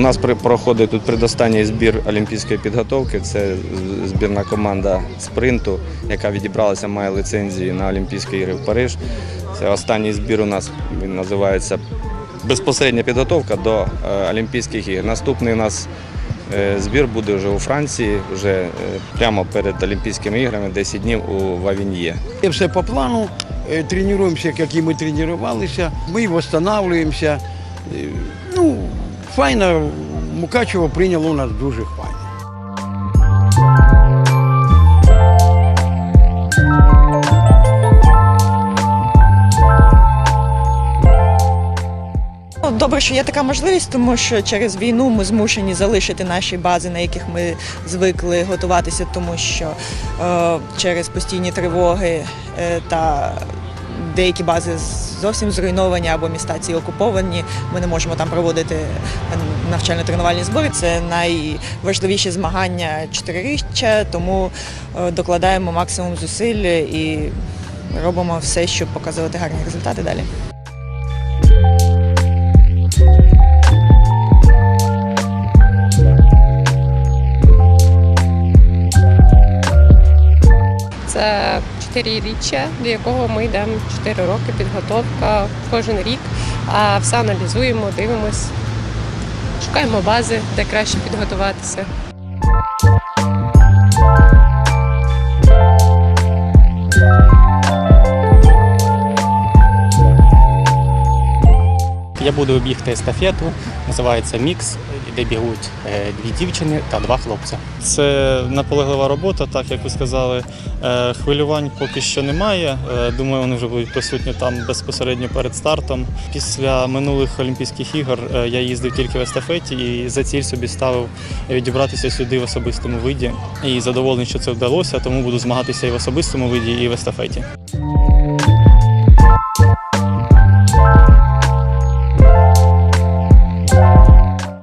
нас при- проходить тут предостанній збір олімпійської підготовки. Це збірна команда спринту, яка відібралася, має ліцензії на Олімпійські ігри в Париж. Це останній збір у нас він називається безпосередня підготовка до е, Олімпійських ігор. Наступний у нас е, збір буде вже у Франції, вже е, прямо перед Олімпійськими іграми, 10 днів у Вавіньє. І все по плану, тренуємося, як і ми тренувалися, ми відновлюємося. Ну, файно, Мукачево прийняло нас дуже файно. Ну, Добре, що є така можливість, тому що через війну ми змушені залишити наші бази, на яких ми звикли готуватися, тому що е, через постійні тривоги е, та деякі бази зовсім зруйновані або міста ці окуповані. Ми не можемо там проводити навчально-тренувальні збори. Це найважливіші змагання чотириріччя, тому е, докладаємо максимум зусиль і робимо все, щоб показувати гарні результати далі. Чотириріччя, до якого ми йдемо 4 роки, підготовка кожен рік. А все аналізуємо, дивимось, шукаємо бази, де краще підготуватися. Я буду бігти естафету, називається мікс, де бігуть е, дві дівчини та два хлопці. Це наполеглива робота, так як ви сказали. Е, Хвилювань поки що немає. Е, Думаю, вони вже будуть присутні там безпосередньо перед стартом. Після минулих Олімпійських ігор я їздив тільки в естафеті і за ціль собі ставив відібратися сюди в особистому виді. І задоволений, що це вдалося, тому буду змагатися і в особистому виді, і в естафеті.